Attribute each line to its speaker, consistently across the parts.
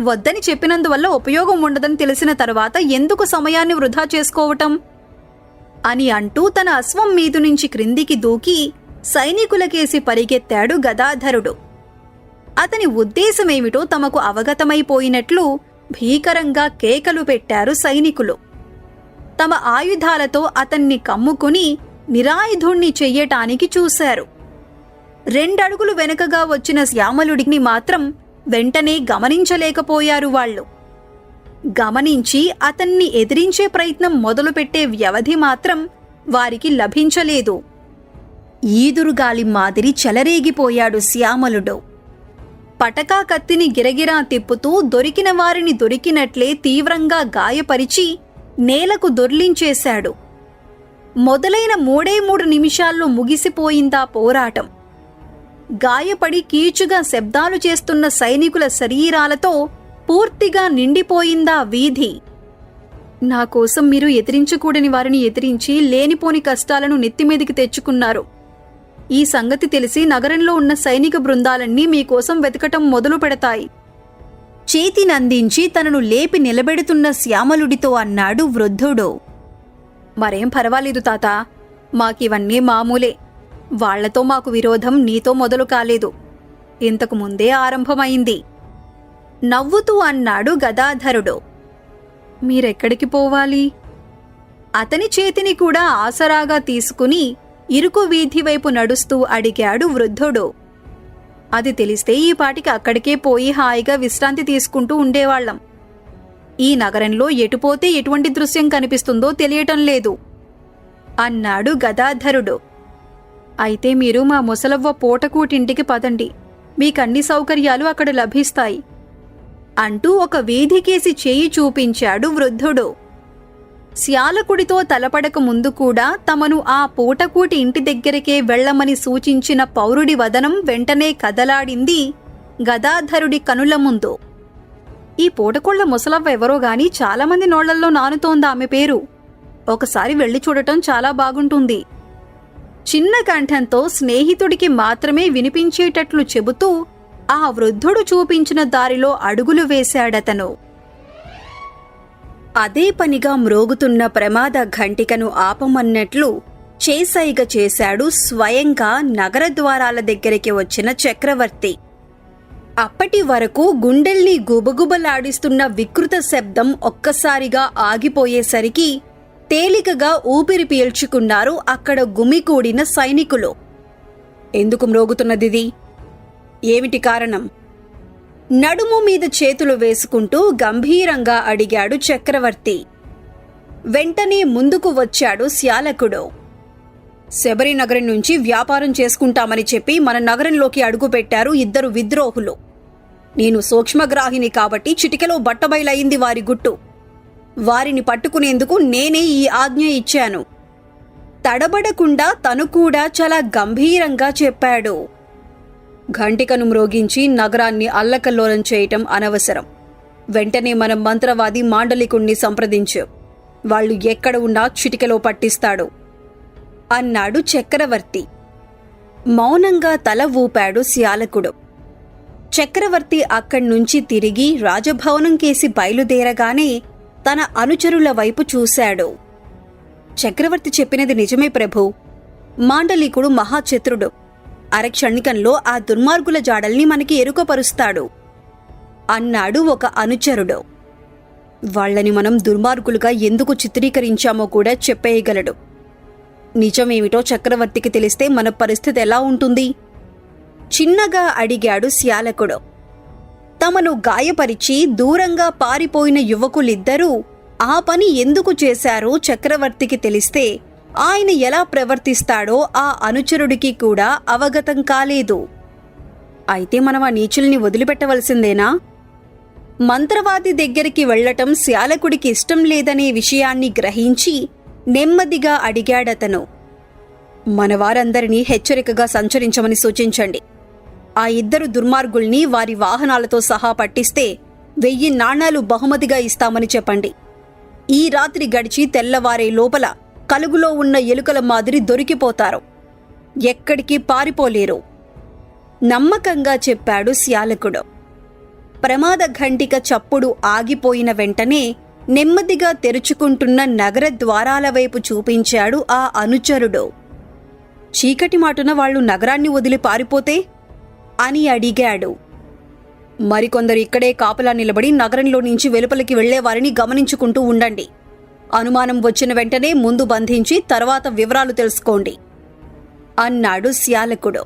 Speaker 1: వద్దని చెప్పినందువల్ల ఉపయోగం ఉండదని తెలిసిన తర్వాత ఎందుకు సమయాన్ని వృధా చేసుకోవటం? అని అంటూ తన అశ్వం మీదు నుంచి క్రిందికి దూకి సైనికులకేసి పరిగెత్తాడు గదాధరుడు. అతని ఉద్దేశమేమిటో తమకు అవగతమైపోయినట్లు భీకరంగా కేకలు పెట్టారు సైనికులు. తమ ఆయుధాలతో అతన్ని కమ్ముకుని నిరాయుధుణ్ణి చెయ్యటానికి చూశారు. రెండడుగులు వెనుకగా వచ్చిన శ్యామలుడిని మాత్రం వెంటనే గమనించలేకపోయారు వాళ్ళు. గమనించి అతన్ని ఎదిరించే ప్రయత్నం మొదలుపెట్టే వ్యవధి మాత్రం వారికి లభించలేదు. ఈదురుగాలి మాదిరి చెలరేగిపోయాడు శ్యామలుడు. పటకా కత్తిని గిరగిరా తిప్పుతూ దొరికిన వారిని దొరికినట్లే తీవ్రంగా గాయపరిచి నేలకు దొర్లించేశాడు. మొదలైన మూడే మూడు నిమిషాల్లో ముగిసిపోయిందా పోరాటం. గాయపడి కీచుగా శబ్దాలు చేస్తున్న సైనికుల శరీరాలతో పూర్తిగా నిండిపోయిందా వీధి. నా కోసం మీరు ఎదిరించకూడని వారిని ఎదిరించి లేనిపోని కష్టాలను నెత్తిమీదికి తెచ్చుకున్నారు. ఈ సంగతి తెలిసి నగరంలో ఉన్న సైనిక బృందాలన్నీ మీకోసం వెతకటం మొదలు పెడతాయి. చేతినందించి తనను లేపి నిలబెడుతున్న శ్యామలుడితో అన్నాడు వృద్ధుడు. మరేం పర్వాలేదు తాత మాకివన్నీ మామూలే. వాళ్ళతో మాకు విరోధం నీతో మొదలు కాలేదు. ఇంతకు ముందే ఆరంభమైంది. నవ్వుతూ అన్నాడు గదాధరుడు. మీరెక్కడికి పోవాలి? అతని చేతిని కూడా ఆసరాగా తీసుకుని ఇరుకు వీధి వైపు నడుస్తూ అడిగాడు వృద్ధుడు. అది తెలిస్తే ఈ పాటికి అక్కడికే పోయి హాయిగా విశ్రాంతి తీసుకుంటూ ఉండేవాళ్ళం ఈ నగరంలో ఎటుపోతే ఎటువంటి దృశ్యం కనిపిస్తుందో తెలియటం లేదు. అన్నాడు గదాధరుడు. అయితే మీరు మా ముసలవ్వ పూటకూటింటికి పదండి. మీకన్ని సౌకర్యాలు అక్కడ లభిస్తాయి. అంటూ ఒక వీధికేసి చేయి చూపించాడు వృద్ధుడు. శ్యాలకుడితో తలపడక ముందు కూడా తమను ఆ పూటకూటి ఇంటి దగ్గరికే వెళ్ళమని సూచించిన పౌరుడి వదనం వెంటనే కదలాడింది గదాధరుడి కనుల ముందు. ఈ పూటకోళ్ళ ముసలవ్వ ఎవరో గాని చాలామంది నోళ్ళల్లో నానుతోంది ఆమె పేరు. ఒకసారి వెళ్ళి చూడటం చాలా బాగుంటుంది. చిన్న కంఠంతో స్నేహితుడికి మాత్రమే వినిపించేటట్లు చెబుతూ ఆ వృద్ధుడు చూపించిన దారిలో అడుగులు వేశాడతను. అదే పనిగా మ్రోగుతున్న ప్రమాద ఘంటికను ఆపమన్నట్లు చేసైగ చేశాడు స్వయంగా నగర ద్వారాల దగ్గరికి వచ్చిన చక్రవర్తి. అప్పటి వరకు గుండెల్ని గుబగుబలాడిస్తున్న వికృత శబ్దం ఒక్కసారిగా ఆగిపోయేసరికి తేలికగా ఊపిరి పీల్చుకున్నారు అక్కడ గుమికూడిన సైనికులు. ఎందుకు మ్రోగుతున్నదిది? ఏమిటి కారణం? నడుము మీద చేతులు వేసుకుంటూ గంభీరంగా అడిగాడు చక్రవర్తి. వెంటనే ముందుకు వచ్చాడు శ్యాలకుడు. శబరి నగరం నుంచి వ్యాపారం చేసుకుంటామని చెప్పి మన నగరంలోకి అడుగుపెట్టారు ఇద్దరు విద్రోహులు. నేను సూక్ష్మగ్రాహిని కాబట్టి చిటికెలో బట్టబయలయింది వారి గుట్టు. వారిని పట్టుకునేందుకు నేనే ఈ ఆజ్ఞ ఇచ్చాను. తడబడకుండా తను కూడా చాలా గంభీరంగా చెప్పాడు. ఘంటికను మ్రోగించి నగరాన్ని అల్లకల్లోలం చేయటం అనవసరం. వెంటనే మనం మంత్రవాది మాండలికుణ్ణి సంప్రదించు. వాళ్ళు ఎక్కడ ఉన్నా చిటికలో పట్టిస్తాడు. అన్నాడు చక్రవర్తి. మౌనంగా తల ఊపాడు శ్యాలకుడు. చక్రవర్తి అక్కడ్నుంచి తిరిగి రాజభవనం కేసి బయలుదేరగానే తన అనుచరుల వైపు చూశాడు. చక్రవర్తి చెప్పినది నిజమే ప్రభు. మాండలికుడు మహాచతురుడు. అరక్షణికంలో ఆ దుర్మార్గుల జాడల్ని మనకి ఎరుకపరుస్తాడు. అన్నాడు ఒక అనుచరుడు. వాళ్ళని మనం దుర్మార్గులుగా ఎందుకు చిత్రీకరించామో కూడా చెప్పేయగలడు. నిజమేమిటో చక్రవర్తికి తెలిస్తే మన పరిస్థితి ఎలా ఉంటుంది? చిన్నగా అడిగాడు శ్యాలకుడు. తమను గాయపరిచి దూరంగా పారిపోయిన యువకులిద్దరూ ఆ పని ఎందుకు చేశారో చక్రవర్తికి తెలిస్తే ఆయన ఎలా ప్రవర్తిస్తాడో ఆ అనుచరుడికి కూడా అవగతం కాలేదు. అయితే మనం ఆ నీచుల్ని వదిలిపెట్టవలసిందేనా? మంత్రవాది దగ్గరికి వెళ్ళటం శ్యాలకుడికి ఇష్టం లేదనే విషయాన్ని గ్రహించి నెమ్మదిగా అడిగాడతను. మనవారందరినీ హెచ్చరికగా సంచరించమని సూచించండి. ఆ ఇద్దరు దుర్మార్గుల్ని వారి వాహనాలతో సహా పట్టిస్తే వెయ్యి నాణాలు బహుమతిగా ఇస్తామని చెప్పండి. ఈ రాత్రి గడిచి తెల్లవారే లోపల కలుగులో ఉన్న ఎలుకల మాదిరి దొరికిపోతారు. ఎక్కడికి పారిపోలేరు. నమ్మకంగా చెప్పాడు శ్యాలకుడు. ప్రమాద ఘంటిక చప్పుడు ఆగిపోయిన వెంటనే నెమ్మదిగా తెరుచుకుంటున్న నగర ద్వారాల వైపు చూపించాడు ఆ అనుచరుడు. చీకటి మాటున వాళ్ళు నగరాన్ని వదిలి పారిపోతే అని అడిగాడు. మరికొందరు ఇక్కడే కాపలా నిలబడి నగరంలో నుంచి వెలుపలికి వెళ్ళేవారిని గమనించుకుంటూ ఉండండి. అనుమానం వచ్చిన వెంటనే ముందు బంధించి తర్వాత వివరాలు తెలుసుకోండి. అన్నాడు శ్యాలకుడు.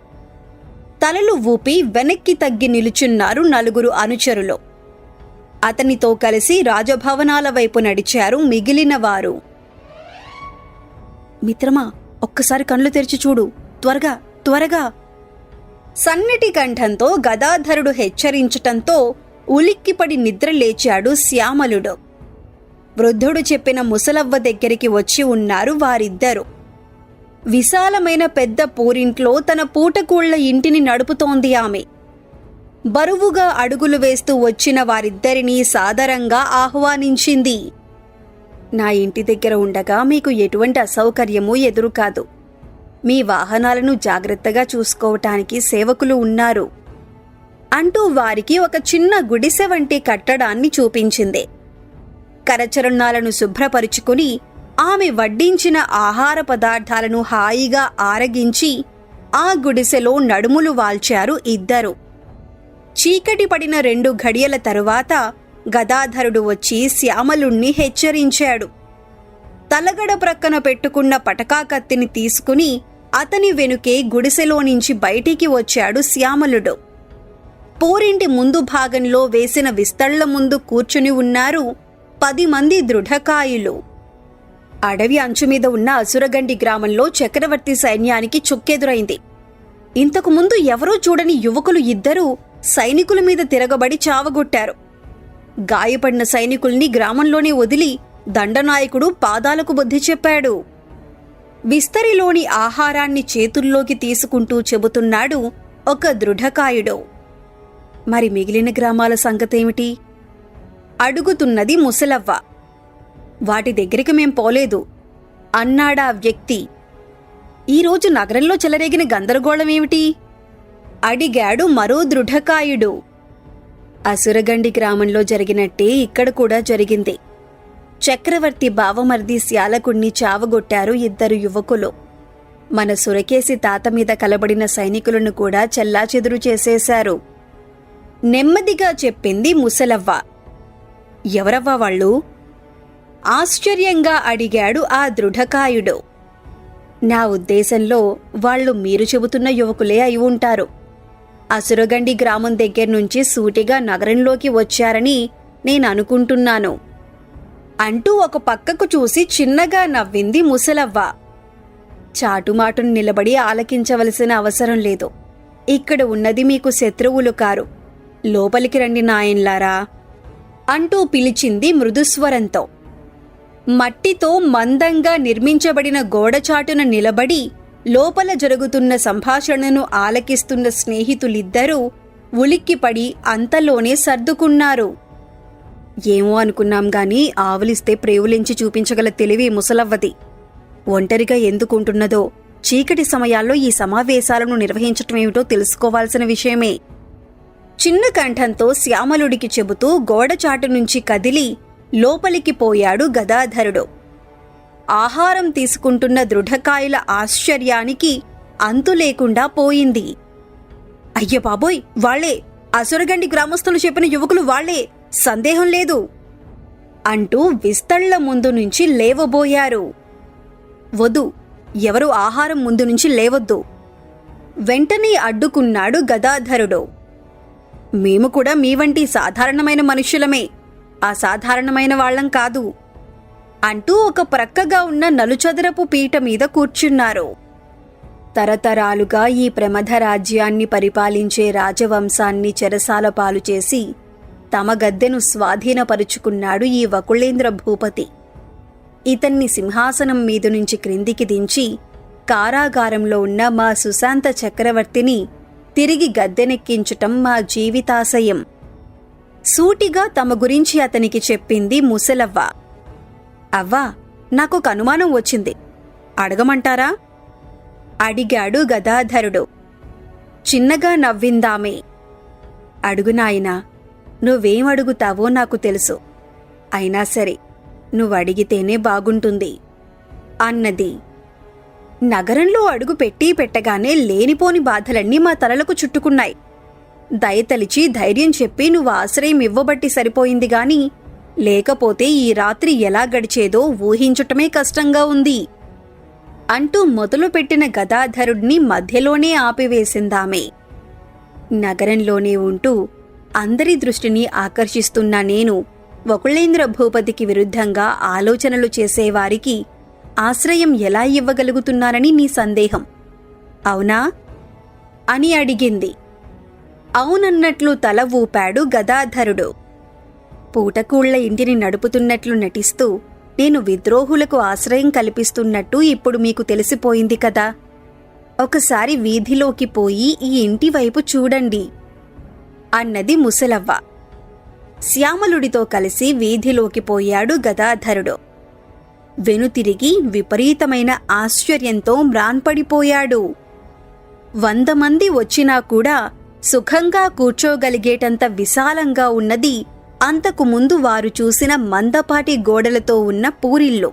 Speaker 1: తలలు ఊపి వెనక్కి తగ్గి నిలుచున్నారు నలుగురు అనుచరులు. అతనితో కలిసి రాజభవనాల వైపు నడిచారు మిగిలిన వారు. మిత్రమా ఒక్కసారి కళ్ళు తెరిచి చూడు. త్వరగా త్వరగా. సన్నటి కంఠంతో గదాధరుడు హెచ్చరించటంతో ఉలిక్కిపడి నిద్ర లేచాడు శ్యామలుడు. వృద్ధుడు చెప్పిన ముసలవ్వ దగ్గరికి వచ్చి ఉన్నారు వారిద్దరు. విశాలమైన పెద్ద పూరింట్లో తన పూటకూళ్ళ ఇంటిని నడుపుతోంది ఆమె. బరువుగా అడుగులు వేస్తూ వచ్చిన వారిద్దరినీ సాదరంగా ఆహ్వానించింది. నా ఇంటి దగ్గర ఉండగా మీకు ఎటువంటి అసౌకర్యమూ ఎదురు కాదు మీ వాహనాలను జాగ్రత్తగా చూసుకోవటానికి సేవకులు ఉన్నారు అంటూ వారికి ఒక చిన్న గుడిసె వంటి కట్టడాన్ని చూపించింది. కరచరణాలను శుభ్రపరుచుకుని ఆమె వడ్డించిన ఆహార పదార్థాలను హాయిగా ఆరగించి ఆ గుడిసెలో నడుములు వాల్చారు ఇద్దరు. చీకటి పడిన రెండు ఘడియల తరువాత గదాధరుడు వచ్చి శ్యామలుణ్ణి హెచ్చరించాడు. తలగడ ప్రక్కన పెట్టుకున్న పటకాకత్తిని తీసుకుని అతని వెనుకే గుడిసెలో నుంచి బయటికి వచ్చాడు శ్యామలుడు. పూరింటి ముందు భాగంలో వేసిన విస్తళ్ళ ముందు కూర్చుని ఉన్నారు పది మంది దృఢకాయులు. అడవి అంచు మీద ఉన్న అసురగండి గ్రామంలో చక్రవర్తి సైన్యానికి చుక్కెదురైంది. ఇంతకుముందు ఎవరో ఎవరూ చూడని యువకులు ఇద్దరూ సైనికుల మీద తిరగబడి చావగొట్టారు. గాయపడిన సైనికుల్ని గ్రామంలోనే వదిలి దండనాయకుడు పాదాలకు బుద్ధి చెప్పాడు. విస్తరిలోని ఆహారాన్ని చేతుల్లోకి తీసుకుంటూ చెబుతున్నాడు ఒక దృఢకాయుడు. మరి మిగిలిన గ్రామాల సంగతేమిటి? అడుగుతున్నది ముసలవ్వ. వాటి దగ్గరికి మేం పోలేదు. అన్నాడా వ్యక్తి. ఈరోజు నగరంలో చెలరేగిన గందరగోళమేమిటి? అడిగాడు మరో దృఢకాయుడు. అసురగండి గ్రామంలో జరిగినట్టే ఇక్కడ కూడా జరిగింది. చక్రవర్తి బావమర్ది శ్యాలకుణ్ణి చావగొట్టారు ఇద్దరు యువకులు. మన సురకేసి తాత మీద కలబడిన సైనికులను కూడా చెల్లాచెదురు చేసేశారు. నెమ్మదిగా చెప్పింది ముసలవ్వ. ఎవరవ్వా వాళ్ళు? ఆశ్చర్యంగా అడిగాడు ఆ దృఢకాయుడు. నా ఉద్దేశంలో వాళ్ళు మీరు చెబుతున్న యువకులే అయి ఉంటారు. అసురగండి గ్రామం దగ్గర నుంచి సూటిగా నగరంలోకి వచ్చారని నేను అనుకుంటున్నాను. అంటూ ఒక పక్కకు చూసి చిన్నగా నవ్వింది ముసలవ్వ. చాటుమాటును నిలబడి ఆలకించవలసిన అవసరం లేదు. ఇక్కడ ఉన్నది మీకు శత్రువులు కారు. లోపలికి రండి నాయన్లారా అంటూ పిలిచింది మృదుస్వరంతో. మట్టితో మందంగా నిర్మించబడిన గోడచాటున నిలబడి లోపల జరుగుతున్న సంభాషణను ఆలకిస్తున్న స్నేహితులిద్దరూ ఉలిక్కిపడి అంతలోనే సర్దుకున్నారు. ఏమో అనుకున్నాం గాని ఆవులిస్తే ప్రేవులించి చూపించగల తెలివి ముసలవ్వది. ఒంటరిగా ఎందుకుంటున్నదో చీకటి సమయాల్లో ఈ సమావేశాలను నిర్వహించటమేమిటో తెలుసుకోవాల్సిన విషయమే. చిన్న కంఠంతో శ్యామలుడికి చెబుతూ గోడచాటు నుంచి కదిలి లోపలికి పోయాడు గదాధరుడు. ఆహారం తీసుకుంటున్న దృఢకాయల ఆశ్చర్యానికి అంతు లేకుండా పోయింది. అయ్య బాబోయ్ వాళ్ళే. అసురగండి గ్రామస్తులు చెప్పిన యువకులు వాళ్ళే. సందేహం లేదు. అంటూ విస్తళ్ళ ముందు నుంచి లేవబోయారు. వదు ఎవరు ఆహారం ముందు నుంచి లేవద్దు. వెంటనే అడ్డుకున్నాడు గదాధరుడు. మేము కూడా మీ వంటి సాధారణమైన మనుష్యులమే అసాధారణమైన వాళ్ళం కాదు. అంటూ ఒక ప్రక్కగా ఉన్న నలుచదరపు పీట మీద కూర్చున్నారు. తరతరాలుగా ఈ ప్రమథ రాజ్యాన్ని పరిపాలించే రాజవంశాన్ని చెరసాల పాలు చేసి తమ గద్దెను స్వాధీనపరుచుకున్నాడు ఈ వకుళేంద్ర భూపతి. ఇతన్ని సింహాసనం మీద నుంచి క్రిందికి దించి కారాగారంలో ఉన్న మా సుశాంత చక్రవర్తిని తిరిగి గద్దెనెక్కించటం మా జీవితాశయం. సూటిగా తమ గురించి అతనికి చెప్పింది ముసలవ్వ. అవ్వా నాకొక అనుమానం వచ్చింది. అడగమంటారా? అడిగాడు గదాధరుడు. చిన్నగా నవ్విందామే. అడుగునాయనా నువ్వేం అడుగుతావో నాకు తెలుసు. అయినా సరే నువ్వడిగితేనే బాగుంటుంది. అన్నది. నగరంలో అడుగు పెట్టి పెట్టగానే లేనిపోని బాధలన్నీ మా తలలకు చుట్టుకున్నాయి. దయతలిచి ధైర్యం చెప్పి నువ్వు ఆశ్రయం ఇవ్వబట్టి సరిపోయింది గాని లేకపోతే ఈ రాత్రి ఎలా గడిచేదో ఊహించుటమే కష్టంగా ఉంది. అంటూ మొదలుపెట్టిన గదాధరుడిని మధ్యలోనే ఆపివేసిందామే. నగరంలోనే ఉంటూ అందరి దృష్టిని ఆకర్షిస్తున్న నేను వకుళేంద్ర భూపతికి విరుద్ధంగా ఆలోచనలు చేసేవారికి ఆశ్రయం ఎలా ఇవ్వగలుగుతున్నానని నీ సందేహం. అవునా? అని అడిగింది. అవునన్నట్లు తల ఊపాడు గదాధరుడు. పూటకూళ్ళ ఇంటిని నడుపుతున్నట్లు నటిస్తూ నేను విద్రోహులకు ఆశ్రయం కల్పిస్తున్నట్టు ఇప్పుడు మీకు తెలిసిపోయింది కదా. ఒకసారి వీధిలోకి పోయి ఈ ఇంటి వైపు చూడండి. అన్నది ముసలవ్వ. శ్యామలుడితో కలిసి వీధిలోకి పోయాడు గదాధరుడు. వెనుతిరిగి విపరీతమైన ఆశ్చర్యంతో మ్రాన్పడిపోయాడు. వంద మంది వచ్చినా కూడా సుఖంగా కూర్చోగలిగేటంత విశాలంగా ఉన్నది అంతకు ముందు వారు చూసిన మందపాటి గోడలతో ఉన్న పూరిల్లు.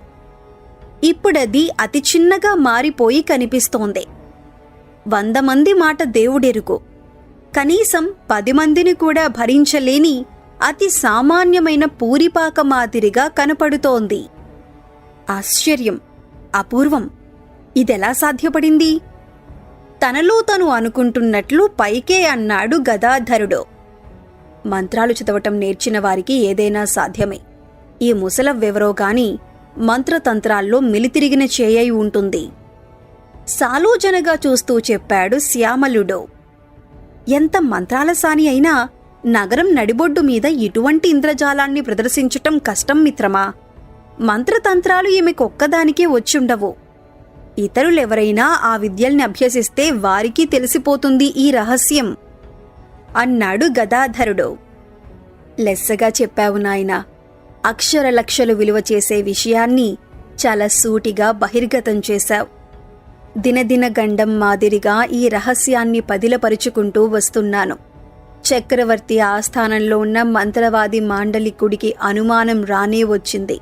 Speaker 1: ఇప్పుడది అతి చిన్నగా మారిపోయి కనిపిస్తోంది. వంద మంది మాట దేవుడెరుగు. కనీసం పది మందిని కూడా భరించలేని అతి సామాన్యమైన పూరిపాక మాదిరిగా కనపడుతోంది. ఆశ్చర్యం. అపూర్వం. ఇదెలా సాధ్యపడింది? తనలో తను అనుకుంటున్నట్లు పైకే అన్నాడు గదాధరుడు. మంత్రాలు చదవటం నేర్చిన వారికి ఏదైనా సాధ్యమే. ఈ ముసలవ్వెవరో గాని మంత్రతంత్రాల్లో మిలితిరిగిన చేయై ఉంటుంది. సాలోచనగా చూస్తూ చెప్పాడు శ్యామలుడు. ఎంత మంత్రాల సాని అయినా నగరం నడిబొడ్డు మీద ఇటువంటి ఇంద్రజాలాన్ని ప్రదర్శించటం కష్టం మిత్రమా? మంత్రతంత్రాలు ఈమెకొక్కదానికే వచ్చుండవు. ఇతరులెవరైనా ఆ విద్యల్ని అభ్యసిస్తే వారికి తెలిసిపోతుంది ఈ రహస్యం. అన్నాడు గదాధరుడు. లెస్సగా చెప్పావు నాయనా. అక్షర లక్షలు విలువ చేసే విషయాన్ని చాలా సూటిగా బహిర్గతం చేశావు. దినదిన గండం మాదిరిగా ఈ రహస్యాన్ని పదిలపరుచుకుంటూ వస్తున్నాను. చక్రవర్తి ఆస్థానంలో ఉన్న మంత్రవాది మాండలికుడికి అనుమానం రానే వచ్చింది.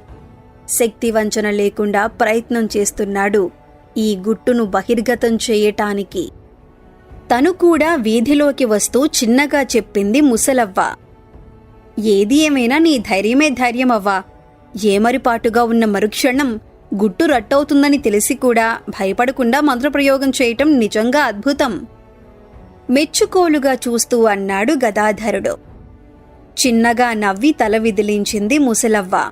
Speaker 1: శక్తి వంచన లేకుండా ప్రయత్నం చేస్తున్నాడు ఈ గుట్టును బహిర్గతం చేయటానికి. తను కూడా వీధిలోకి వస్తూ చిన్నగా చెప్పింది ముసలవ్వ. ఏది ఏమైనా నీ ధైర్యమే ధైర్యమవ్వా. ఏమరిపాటుగా ఉన్న మరుక్షణం గుట్టు రట్టవుతుందని తెలిసి కూడా భయపడకుండా మంత్రప్రయోగం చేయటం నిజంగా అద్భుతం. మెచ్చుకోలుగా చూస్తూ అన్నాడు గదాధరుడు. చిన్నగా నవ్వి తల విదిలించింది ముసలవ్వ.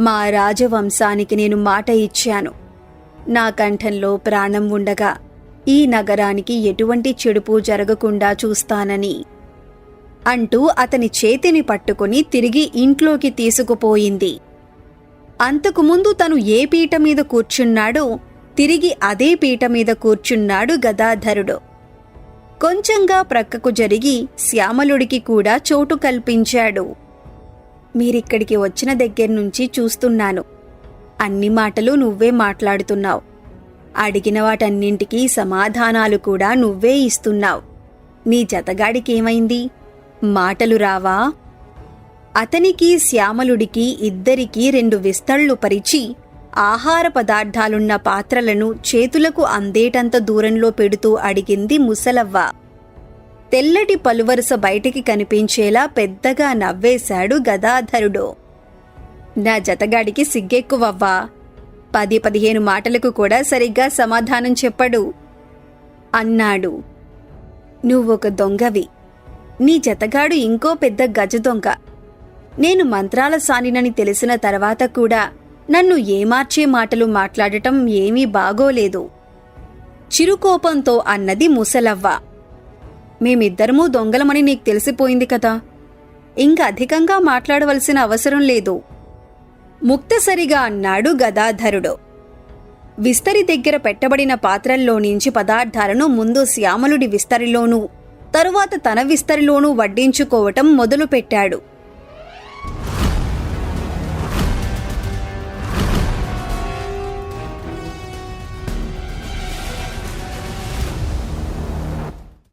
Speaker 1: మా రాజవంశానికి నేను మాట ఇచ్చాను. నా కంఠంలో ప్రాణం ఉండగా ఈ నగరానికి ఎటువంటి చెడుపు జరగకుండా చూస్తానని అంటూ అతని చేతిని పట్టుకుని తిరిగి ఇంట్లోకి తీసుకుపోయింది. అంతకుముందు తను ఏ పీట మీద కూర్చున్నాడో తిరిగి అదే పీట మీద కూర్చున్నాడు గదాధరుడు. కొంచెంగా ప్రక్కకు జరిగి శ్యామలుడికి కూడా చోటు కల్పించాడు. మీరిక్కడికి వచ్చిన దగ్గర్నుంచి చూస్తున్నాను. అన్ని మాటలు నువ్వే మాట్లాడుతున్నావు. అడిగిన వాటన్నింటికీ సమాధానాలు కూడా నువ్వే ఇస్తున్నావు. నీ జతగాడికేమైంది? మాటలు రావా? అతనికి శ్యామలుడికి ఇద్దరికీ రెండు విస్తళ్ళు పరిచి ఆహార పదార్థాలున్న పాత్రలను చేతులకు అందేటంత దూరంలో పెడుతూ అడిగింది ముసలవ్వ. తెల్లటి పలువరుస బయటికి కనిపించేలా పెద్దగా నవ్వేశాడు గదాధరుడు. నా జతగాడికి సిగ్గెక్కువవ్వా. పది పదిహేను మాటలకు కూడా సరిగ్గా సమాధానం చెప్పడు. అన్నాడు. నువ్వొక దొంగవి. నీ జతగాడు ఇంకో పెద్ద గజ దొంగ. నేను మంత్రాల సానినని తెలిసిన తర్వాత కూడా నన్ను ఏమార్చే మాటలు మాట్లాడటం ఏమీ బాగోలేదు. చిరుకోపంతో అన్నది ముసలవ్వ. మేమిద్దరమూ దొంగలమని నీకు తెలిసిపోయింది కదా. ఇంక అధికంగా మాట్లాడవలసిన అవసరం లేదు. ముక్తసరిగా అన్నాడు గదాధరుడు. విస్తరి దగ్గర పెట్టబడిన పాత్రల్లో నుంచి పదార్థాలను ముందు శ్యామలుడి విస్తరిలోనూ తరువాత తన విస్తరిలోనూ వడ్డించుకోవటం మొదలుపెట్టాడు.